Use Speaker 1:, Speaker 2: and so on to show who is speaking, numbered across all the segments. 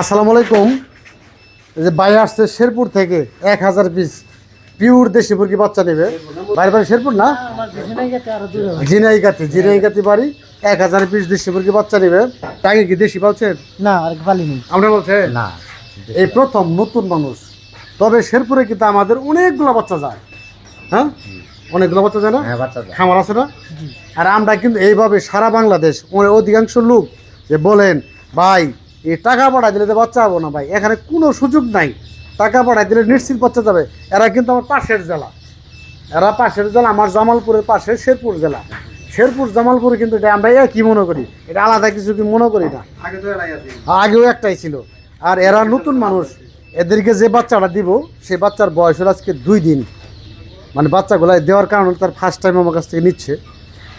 Speaker 1: আসসালামু আলাইকুম। এই যে ভাই আসছে শেরপুর থেকে এক হাজার পিস পিওর দেশি মুরগি বাচ্চা নেবে। বাইরে বাড়ি শেরপুর না? জিনাইগাতি জিনাইগাতি বাড়ি এক হাজার পিস দেশি মুরগি বাচ্চা নেবে। তাকে কি দেশি পাচ্ছেন
Speaker 2: না আর পালিনি।
Speaker 1: আমরা বলছেন?
Speaker 2: না।
Speaker 1: এই প্রথম নতুন মানুষ। তবে শেরপুরে কিন্তু আমাদের অনেকগুলো বাচ্চা যায়। হ্যাঁ? অনেকগুলো বাচ্চা যায় না?
Speaker 2: হ্যাঁ।
Speaker 1: খামার আছে না? আর আমরা কিন্তু এইভাবে সারা বাংলাদেশ অধিকাংশ লোক যে বলেন ভাই এই টাকা পাঠাই দিলে তো বাচ্চা হব না ভাই। এখানে কোনো সুযোগ নাই। টাকা পাঠাই দিলে নিশ্চিত বাচ্চা যাবে। এরা কিন্তু আমার পাশের জেলা। এরা পাশের জেলা আমার জামালপুরের পাশে শেরপুর জেলা। শেরপুর জামালপুরে কিন্তু এটা আমরা কি মনে করি। এটা আলাদা কিছু কি মনে করি না? আগেও একটাই ছিল। আর এরা নতুন মানুষ। এদেরকে যে বাচ্চাটা দিব সে বাচ্চার বয়স হলো আজকে দুই দিন। মানে বাচ্চাগুলো দেওয়ার কারণে তার ফার্স্ট টাইম আমার কাছ থেকে নিচ্ছে।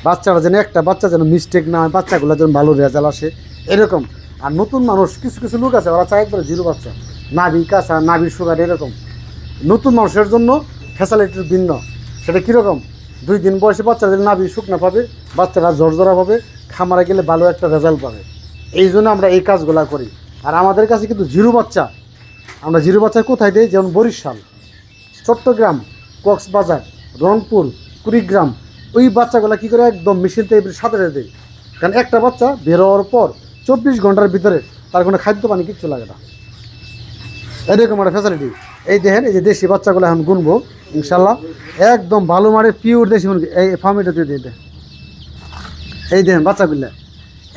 Speaker 1: বাচ্চারা যেন একটা বাচ্চা যেন মিস্টেক না হয় বাচ্চাগুলো যেন ভালো রেজাল্ট আসে। এরকম। আর নতুন মানুষ, কিছু কিছু লোক আছে, ওরা চায় একবারে জিরো বাচ্চা। নাভি, কাঁচা নাভি সুগার এরকম। নতুন মানুষের জন্য ফ্যাসিলিটির ভিন্ন। সেটা কীরকম? দুই দিন বয়সে বাচ্চা যদি নাভি শুকনা পাবে বাচ্চারা জর্জরা পাবে, খামারে গেলে ভালো একটা রেজাল্ট পাবে। এই জন্য আমরা এই কাজগুলা করি। আর আমাদের কাছে কিন্তু জিরো বাচ্চা। আমরা জিরো বাচ্চা কোথায় দিই? যেমন বরিশাল, চট্টগ্রাম, কক্সবাজার, রংপুর, কুড়িগ্রাম। ওই বাচ্চাগুলো কী করে? একদম মেশিন টাইপের সাথে দেয়। কারণ একটা বাচ্চা বের হওয়ার পর চব্বিশ ঘণ্টার ভিতরে তার কোনো খাদ্য পানি কিচ্ছু লাগে না। এরকম একটা ফ্যাসিলিটি এই দেখেন, এই যে দেশি বাচ্চাগুলো এখন গুনবো, ইনশাল্লাহ। একদম ভালো মানের পিওর দেশি মুরগি। এই ফার্মিটা দিয়ে। এই দেখেন। বাচ্চাগুলো।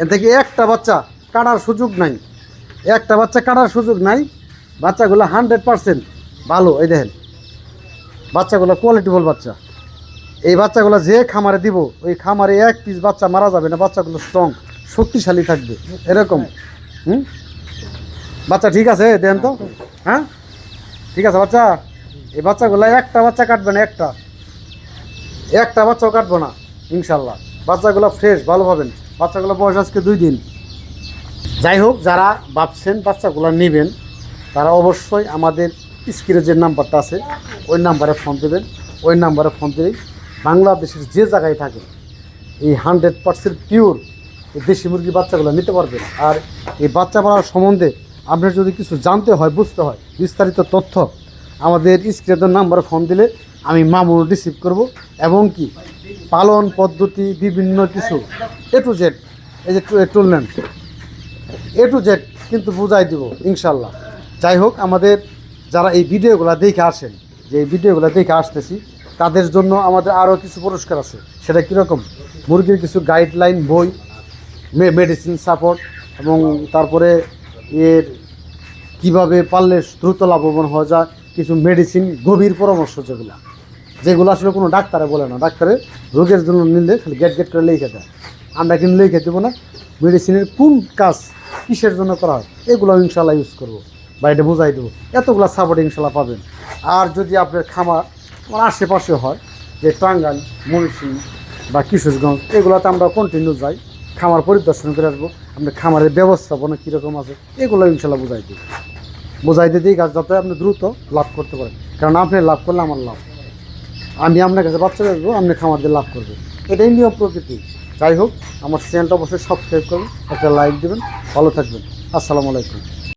Speaker 1: এর থেকে একটা বাচ্চা কাটার সুযোগ নাই। একটা বাচ্চা কাটার সুযোগ নাই। বাচ্চাগুলো হান্ড্রেড পারসেন্ট ভালো, এই দেখেন। বাচ্চাগুলো কোয়ালিটিফুল বাচ্চা। এই বাচ্চাগুলো যে খামারে দিব, ওই খামারে এক পিস বাচ্চা মারা যাবে না, বাচ্চাগুলো স্ট্রং শক্তিশালী থাকবে। এরকম। হুম? বাচ্চা ঠিক আছে? দেন তো। হ্যাঁ? ঠিক আছে, বাচ্চা? এই বাচ্চাগুলো একটা বাচ্চা কাটবে না, একটা। একটা বাচ্চাও কাটবো না, ইনশাল্লাহ। বাচ্চাগুলো ফ্রেশ ভালো পাবেন বাচ্চাগুলো বয়স আজকে দুই দিন। যাই হোক, যারা ভাবছেন বাচ্চাগুলো নেবেন, তারা অবশ্যই আমাদের স্ক্রিনে যে নাম্বারটা আছে, ওই নাম্বারে ফোন দেবেন। ওই নাম্বারে ফোন দিলেই বাংলাদেশের যে জায়গায় থাকে, এই হান্ড্রেড পার্সেন্ট পিওর দেশি মুরগি বাচ্চাগুলো নিতে পারবেন আর এই বাচ্চা পালার সম্বন্ধে আপনার যদি কিছু জানতে হয়, বুঝতে হয়, বিস্তারিত তথ্য, আমাদের স্ক্রিনের নাম্বারে ফোন দিলে আমি মামুর রিসিভ করব। এবং কি, পালন পদ্ধতি, বিভিন্ন কিছু এ টু জেড এই যে টুললেন এ টু জেড কিন্তু বুঝাই দিব ইনশাল্লাহ যাই হোক, আমাদের যারা এই ভিডিওগুলো দেখে আসেন, যে এই ভিডিওগুলো দেখে আসতেছি, তাদের জন্য আমাদের আরও কিছু পুরস্কার আছে। সেটা কীরকম? মুরগির কিছু গাইডলাইন বই মেডিসিন সাপোর্ট এবং তারপরে এর কীভাবে পারলে দ্রুত লাভবান হওয়া যায়, কিছু মেডিসিন গভীর পরামর্শ যেগুলো যেগুলো আসলে কোনো ডাক্তারে বলে না। ডাক্তারে রোগের জন্য নিলে খালি গেট গেট করে লিখে দেয়। আমরা কিন্তু লিখে দেবো না মেডিসিনের কোন কাজ কিসের জন্য করা হয়, এগুলো ইনশাল্লাহ ইউজ করব। বা এটা বোঝাই দেবো। এতগুলো সাপোর্ট ইনশাল্লাহ পাবেন। আর যদি আপনার খামার আমার আশেপাশে হয়, যে টাঙ্গাইল ময়মনসিংহ বা কিশোরগঞ্জ, এগুলোতে আমরা কন্টিনিউ যাই। খামার পরিদর্শন করে আসব। আপনার খামারের ব্যবস্থাপনা কীরকম আছে, এগুলো ইনশাল্লাহ বোঝাই দিই। বোঝাই দিতে গাছ যাতে আপনি দ্রুত লাভ করতে পারেন। কারণ আপনি লাভ করলে আমার লাভ। আমি আপনার কাছে বাচ্চা রাখব, আপনি খামার দিয়ে লাভ করবেন। এটাই নিয়ম প্রকৃতি। যাই হোক, আমার চ্যানেলটা অবশ্যই সাবস্ক্রাইব করবেন, একটা লাইক দেবেন, ভালো থাকবেন। আসসালামু আলাইকুম।